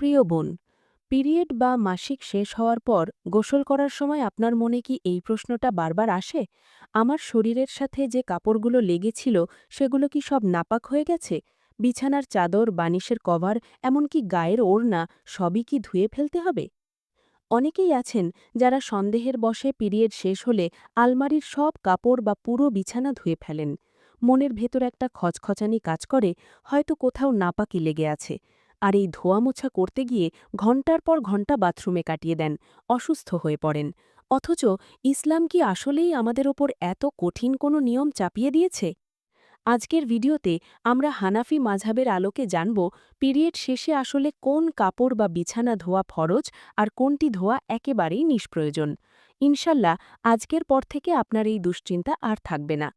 প্রিয় বোন, পিরিয়ড বা মাসিক শেষ হওয়ার পর গোসল করার সময় আপনার মনে কি এই প্রশ্নটা বারবার আসে? আমার শরীরের সাথে যে কাপড়গুলো লেগেছিল সেগুলো কি সব নাপাক হয়ে গেছে? বিছানার চাদর, বানিশের কভার, এমনকি গায়ের ওড়না সবই কি ধুয়ে ফেলতে হবে? অনেকেই আছেন যারা সন্দেহের বশে পিরিয়ড শেষ হলে আলমারির সব কাপড় বা পুরো বিছানা ধুয়ে ফেলেন। মনের ভেতর একটা খচখচানি কাজ করে, হয়তো কোথাও নাপাকি লেগে আছে। আর এই ধোয়া মোছা করতে গিয়ে ঘণ্টার পর ঘণ্টা বাথরুমে কাটিয়ে দেন, অসুস্থ হয়ে পড়েন। অথচ ইসলাম কি আসলেই আমাদের ওপর এত কঠিন কোনো নিয়ম চাপিয়ে দিয়েছে? আজকের ভিডিওতে আমরা হানাফি মাঝাবের আলোকে জানব পিরিয়ড শেষে আসলে কোন কাপড় বা বিছানা ধোয়া ফরজ আর কোনটি ধোয়া একেবারেই নিষ্প্রয়োজন। ইনশাল্লাহ আজকের পর থেকে আপনার এই দুশ্চিন্তা আর থাকবে না।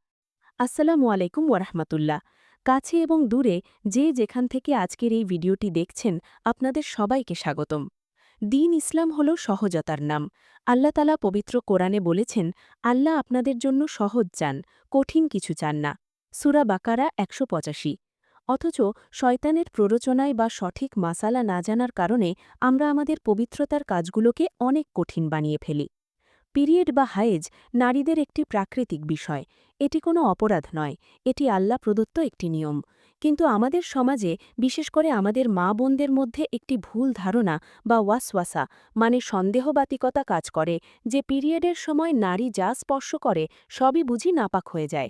আসসালামু আলাইকুম ওরহমতুল্লাহ কাছে এবং দূরে যে যেখান থেকে আজকের এই ভিডিওটি দেখছেন, আপনাদের সবাইকে স্বাগতম। দিন ইসলাম হল সহজতার নাম। আল্লাহ তালা পবিত্র কোরআনে বলেছেন, আল্লাহ আপনাদের জন্য সহজ চান, কঠিন কিছু চান না। সুরা বাকারা একশো পঁচাশি। অথচ শয়তানের প্ররোচনায় বা সঠিক মাসালা না জানার কারণে আমরা আমাদের পবিত্রতার কাজগুলোকে অনেক কঠিন বানিয়ে ফেলি। পিরিয়ড বা হায়েজ নারীদের একটি প্রাকৃতিক বিষয়। এটি কোনো অপরাধ নয়, এটি আল্লাহ প্রদত্ত একটি নিয়ম। কিন্তু আমাদের সমাজে, বিশেষ করে আমাদের মা বোনদের মধ্যে একটি ভুল ধারণা বা ওয়াসওয়াসা মানে সন্দেহবাতিকতা কাজ করে, যে পিরিয়ডের সময় নারী যা স্পর্শ করে, সবই বুঝি নাপাক হয়ে যায়।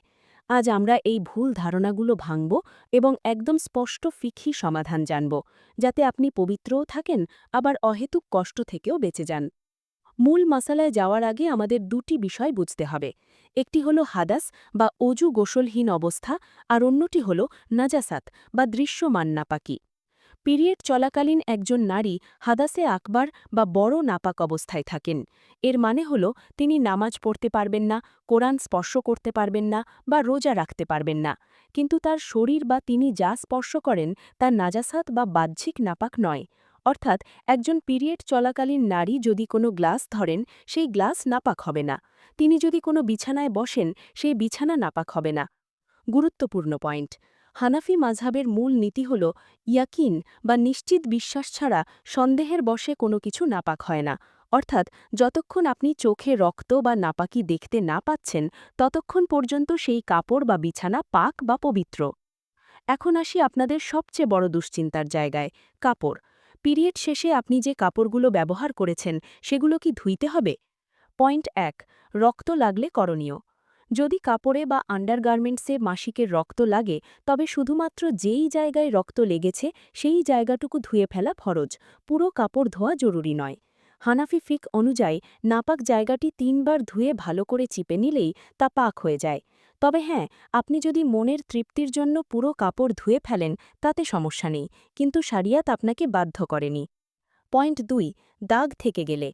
আজ আমরা এই ভুল ধারণাগুলো ভাঙব এবং একদম স্পষ্ট ফিখি সমাধান জানব, যাতে আপনি পবিত্রও থাকেন, আবার অহেতুক কষ্ট থেকেও বেঁচে যান। মূল মশালায় যাওয়ার আগে আমাদের দুটি বিষয় বুঝতে হবে। একটি হল হাদাস বা অজু গোসলহীন অবস্থা আর অন্যটি হল নাজাসাত বা দৃশ্যমান নাপাকি। পিরিয়ড চলাকালীন একজন নারী হাদাসে আকবার বা বড় নাপাক অবস্থায় থাকেন। এর মানে হল তিনি নামাজ পড়তে পারবেন না, কোরআন স্পর্শ করতে পারবেন না বা রোজা রাখতে পারবেন না। কিন্তু তার শরীর বা তিনি যা স্পর্শ করেন তা নাজাসাত বা বাহ্যিক নাপাক নয়। অর্থাৎ একজন পিরিয়ড চলাকালীন নারী যদি কোনো গ্লাস ধরেন, সেই গ্লাস নাপাক হবে না। তিনি যদি কোনো বিছানায় বসেন, সেই বিছানা নাপাক হবে না। গুরুত্বপূর্ণ পয়েন্ট। হানাফি মাঝহাবের মূল নীতি হল, ইয়াকিন বা নিশ্চিত বিশ্বাস ছাড়া সন্দেহের বশে কোনো কিছু নাপাক হয় না। অর্থাৎ যতক্ষণ আপনি চোখে রক্ত বা নাপাকি দেখতে না পাচ্ছেন, ততক্ষণ পর্যন্ত সেই কাপড় বা বিছানা পাক বা পবিত্র। এখন আসি আপনাদের সবচেয়ে বড় দুশ্চিন্তার জায়গায়, কাপড়। পিরিয়ড শেষে আপনি যে কাপড়গুলো ব্যবহার করেছেন, সেগুলো কি ধুইতে হবে? পয়েন্ট এক, রক্ত লাগলে করণীয়। যদি কাপড়ে বা আন্ডারগার্মেন্টসে মাসিকের রক্ত লাগে, তবে শুধুমাত্র যেই জায়গায় রক্ত লেগেছে, সেই জায়গাটুকু ধুয়ে ফেলা ফরজ। পুরো কাপড় ধোয়া জরুরি নয়। হানাফি ফিক অনুযায়ী, নাপাক জায়গাটি তিনবার ধুয়ে ভালো করে চিপে নিলেই তা পাক হয়ে যায়। তবে হ্যাঁ আপনি যদি মনের তৃপ্তির জন্য পুরো কাপড় ধুয়ে ফেলেন, তাতে সমস্যা নেই, কিন্তু সারিয়াত আপনাকে বাধ্য করেনি। পয়েন্ট দুই, দাগ থেকে গেলে।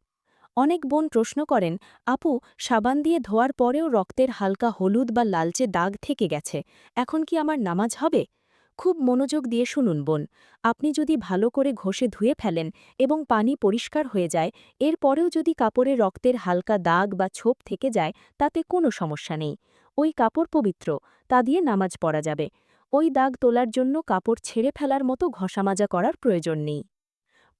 অনেক বোন প্রশ্ন করেন, আপু, সাবান দিয়ে ধোয়ার পরেও রক্তের হালকা হলুদ বা লালচে দাগ থেকে গেছে, এখন কি আমার নামাজ হবে? খুব মনোযোগ দিয়ে শুনুন বোন, আপনি যদি ভালো করে ঘষে ধুয়ে ফেলেন এবং পানি পরিষ্কার হয়ে যায়, এরপরেও যদি কাপড়ে রক্তের হালকা দাগ বা ছোপ থেকে যায়, তাতে কোনো সমস্যা নেই। ওই কাপড় পবিত্র, তা দিয়ে নামাজ পড়া যাবে। ওই দাগ তোলার জন্য কাপড় ছেড়ে ফেলার মতো ঘষামাজা করার প্রয়োজন নেই।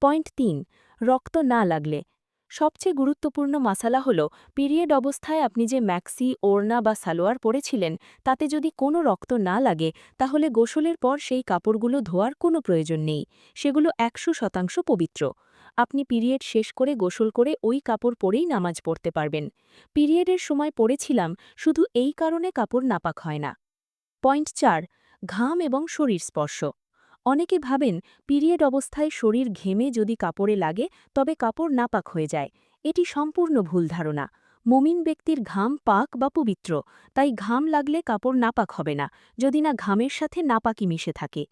পয়েন্ট তিন, রক্ত না লাগলে। সবচেয়ে গুরুত্বপূর্ণ মাসালা হল, পিরিয়ড অবস্থায় আপনি যে ম্যাক্সি, ওড়না বা সালোয়ার পরেছিলেন, তাতে যদি কোনো রক্ত না লাগে, তাহলে গোসলের পর সেই কাপড়গুলো ধোয়ার কোনো প্রয়োজন নেই। সেগুলো একশো শতাংশ পবিত্র। আপনি পিরিয়ড শেষ করে গোসল করে ওই কাপড় পরেই নামাজ পড়তে পারবেন। পিরিয়ডের সময় পড়েছিলাম, শুধু এই কারণে কাপড় নাপাক হয় না। পয়েন্ট চার, ঘাম এবং শরীর স্পর্শ। অনেকে ভাবেন, পিরিয়ড অবস্থায় শরীর ঘেমে যদি কাপড়ে লাগে, তবে কাপড় নাপাক হয়ে যায়। এটি সম্পূর্ণ ভুল ধারণা। মমিন ব্যক্তির ঘাম পাক বা পবিত্র, তাই ঘাম লাগলে কাপড় নাপাক হবে না, যদি না ঘামের সাথে নাপাকি মিশে থাকে।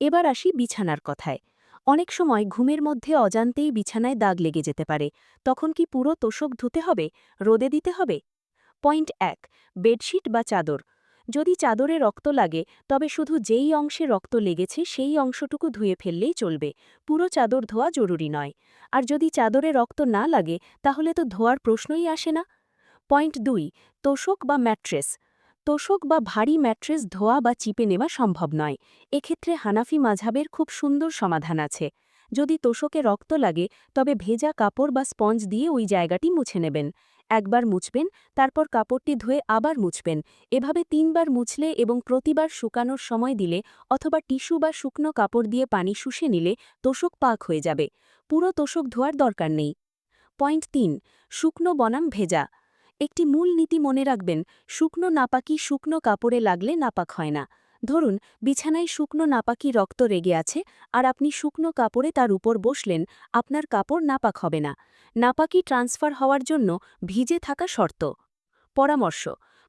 এবার আসি বিছানার কথায়। অনেক সময় ঘুমের মধ্যে অজান্তেই বিছানায় দাগ লেগে যেতে পারে। তখন কি পুরো তোষক ধুতে হবে? রোদে দিতে হবে? পয়েন্ট এক, বেডশিট বা চাদর। যদি চাদরে রক্ত লাগে, তবে শুধু যেই অংশে রক্ত লেগেছে সেই অংশটুকু ধুয়ে ফেললেই চলবে। পুরো চাদর ধোয়া জরুরি নয়। আর যদি চাদরে রক্ত না লাগে, তাহলে তো ধোয়ার প্রশ্নই আসে না। পয়েন্ট দুই, তোষক বা ম্যাট্রেস। তোষক বা ভারী ম্যাট্রেস ধোয়া বা চিপে নেওয়া সম্ভব নয়। এক্ষেত্রে হানাফি মাঝাবের খুব সুন্দর সমাধান আছে। যদি তোষকে রক্ত লাগে, তবে ভেজা কাপড় বা স্পঞ্জ দিয়ে ওই জায়গাটি মুছে নেবেন। একবার মুছবেন, তারপর কাপড়টি ধুয়ে আবার মুছবেন। এভাবে তিনবার মুছলে এবং প্রতিবার শুকানোর সময় দিলে অথবা টিস্যু বা শুকনো কাপড় দিয়ে পানি শুষে নিলে তোষক পাক হয়ে যাবে। পুরো তোষক ধোয়ার দরকার নেই। পয়েন্ট তিন, শুকনো বনাম ভেজা। একটি মূল নীতি মনে রাখবেন, শুকনো নাপাকি শুকনো কাপড়ে লাগলে নাপাক হয় না। ধরুন, বিছানায় শুকনো নাপাকি রক্ত রেগে আছে আর আপনি শুকনো কাপড়ে তার উপর বসলেন, আপনার কাপড় নাপাক হবে না। নাপাকি ট্রান্সফার হওয়ার জন্য ভিজে থাকা শর্ত। পরামর্শ,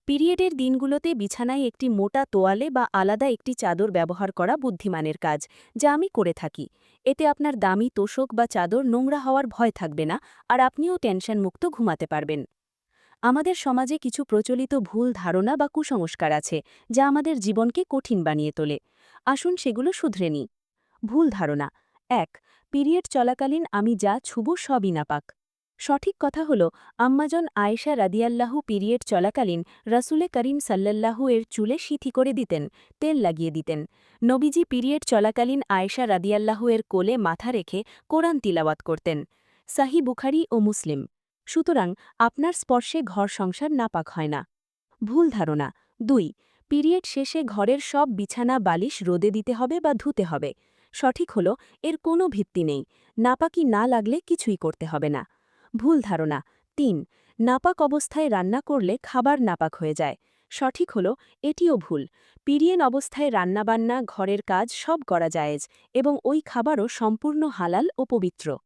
পিরিয়ডের দিনগুলোতে বিছানায় একটি মোটা তোয়ালে বা আলাদা একটি চাদর ব্যবহার করা বুদ্ধিমানের কাজ, যা আমি করে থাকি। এতে আপনার দামি তোষক বা চাদর নোংরা হওয়ার ভয় থাকবে না আর আপনিও টেনশনমুক্ত ঘুমাতে পারবেন। আমাদের সমাজে কিছু প্রচলিত ভুল ধারণা বা কুসংস্কার আছে, যা আমাদের জীবনকে কঠিন বানিয়ে তোলে। আসুন সেগুলো শুধরে নিই। ভুল ধারণা। এক, পিরিয়ড চলাকালীন আমি যা ছুব সবই নাপাক। সঠিক কথা হল, আম্মাজন আয়েশা রাদিয়াল্লাহু পিরিয়ড চলাকালীন রাসুলে করিম সাল্লাল্লাহু এর চুলে সিথি করে দিতেন, তেল লাগিয়ে দিতেন। নবীজি পিরিয়ড চলাকালীন আয়েশা রাদিয়াল্লাহু এর কোলে মাথা রেখে কোরআন তিলাওয়াত করতেন। সাহি বুখারি ও মুসলিম। সুতরাং আপনার স্পর্শে ঘর সংসার নাপাক হয় না। ভুল ধারণা। দুই, পিরিয়ড শেষে ঘরের সব বিছানা, বালিশ রোদে দিতে হবে বা ধুতে হবে। সঠিক হল, এর কোনো ভিত্তি নেই। নাপাকি না লাগলে কিছুই করতে হবে না। ভুল ধারণা। তিন, নাপাক অবস্থায় রান্না করলে খাবার নাপাক হয়ে যায়। সঠিক হল, এটিও ভুল। পিরিয়েন অবস্থায় রান্নাবান্না, ঘরের কাজ সব করা যায়জ এবং ওই খাবারও সম্পূর্ণ হালাল ও পবিত্র।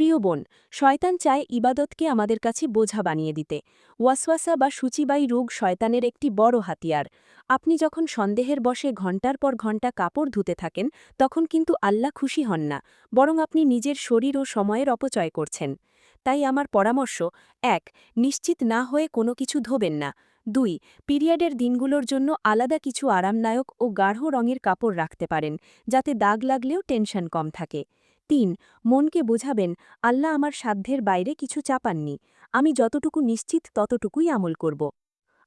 প্রিয় বোন, শয়তান চায় ইবাদতকে আমাদের কাছে বোঝা বানিয়ে দিতে। ওয়াসওয়াসা বা সূচিবাই রোগ শয়তানের একটি বড় হাতিয়ার। আপনি যখন সন্দেহের বসে ঘণ্টার পর ঘণ্টা কাপড় ধুতে থাকেন, তখন কিন্তু আল্লাহ খুশি হন না, বরং আপনি নিজের শরীর ও সময়ের অপচয় করছেন। তাই আমার পরামর্শ, এক, নিশ্চিত না হয়ে কোনো কিছু ধোবেন না। দুই, পিরিয়ডের দিনগুলোর জন্য আলাদা কিছু আরামদায়ক ও গাঢ় রঙের কাপড় রাখতে পারেন, যাতে দাগ লাগলেও টেনশন কম থাকে। তিন, মনকে বোঝাবেন, আল্লাহ আমার সাধ্যের বাইরে কিছু চাপাননি, আমি যতটুকু নিশ্চিত ততটুকুই আমল করব।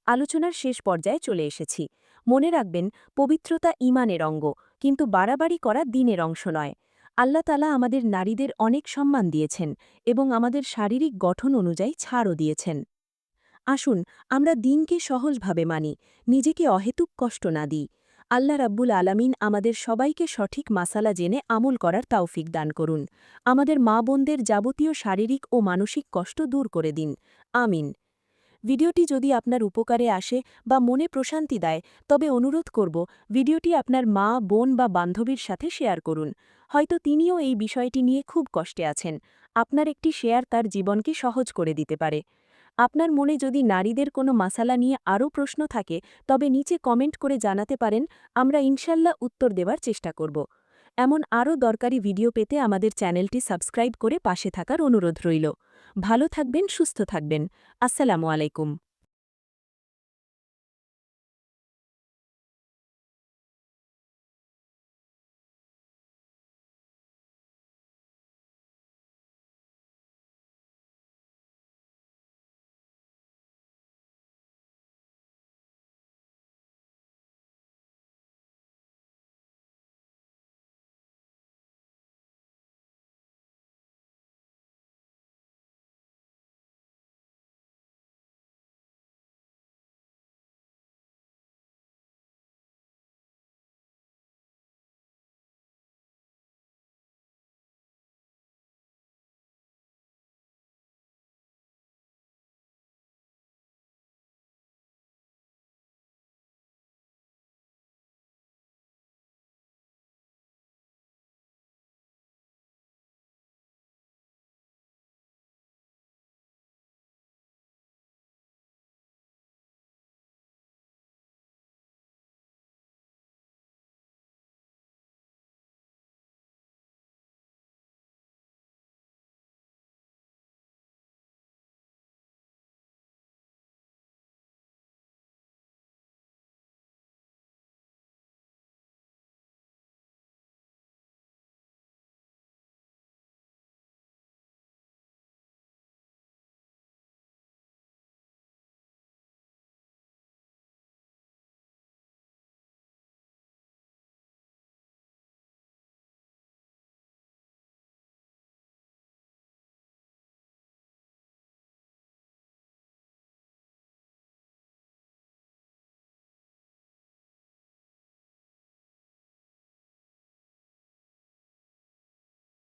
আলোচনার শেষ পর্যায়ে চলে এসেছি। মনে রাখবেন, পবিত্রতা ইমানের অঙ্গ, কিন্তু বাড়াবাড়ি করা দিনের অংশ নয়। আল্লাহ তালা আমাদের নারীদের অনেক সম্মান দিয়েছেন এবং আমাদের শারীরিক গঠন অনুযায়ী ছাড়ও দিয়েছেন। আসুন, আমরা দিনকে সহজভাবে মানি, নিজেকে অহেতুক কষ্ট না দিই। আল্লাহ রাব্বুল আলামিন আমাদের সবাইকে সঠিক মাসালা জেনে আমল করার তাওফিক দান করুন। আমাদের মা বোনদের যাবতীয় শারীরিক ও মানসিক কষ্ট দূর করে দিন। আমিন। ভিডিওটি যদি আপনার উপকারে আসে বা মনে প্রশান্তি দেয়, তবে অনুরোধ করব ভিডিওটি আপনার মা, বোন বা বান্ধবীর সাথে শেয়ার করুন। হয়তো তিনিও এই বিষয়টি নিয়ে খুব কষ্টে আছেন। আপনার একটি শেয়ার তার জীবনকে সহজ করে দিতে পারে। আপনার মনে যদি নারীদের কোনো মাসালা নিয়ে আরও প্রশ্ন থাকে, তবে নিচে কমেন্ট করে জানাতে পারেন, আমরা ইনশাল্লাহ উত্তর দেওয়ার চেষ্টা করব। এমন আরও দরকারি ভিডিও পেতে আমাদের চ্যানেলটি সাবস্ক্রাইব করে পাশে থাকার অনুরোধ রইল। ভালো থাকবেন, সুস্থ থাকবেন। আসসালামু আলাইকুম।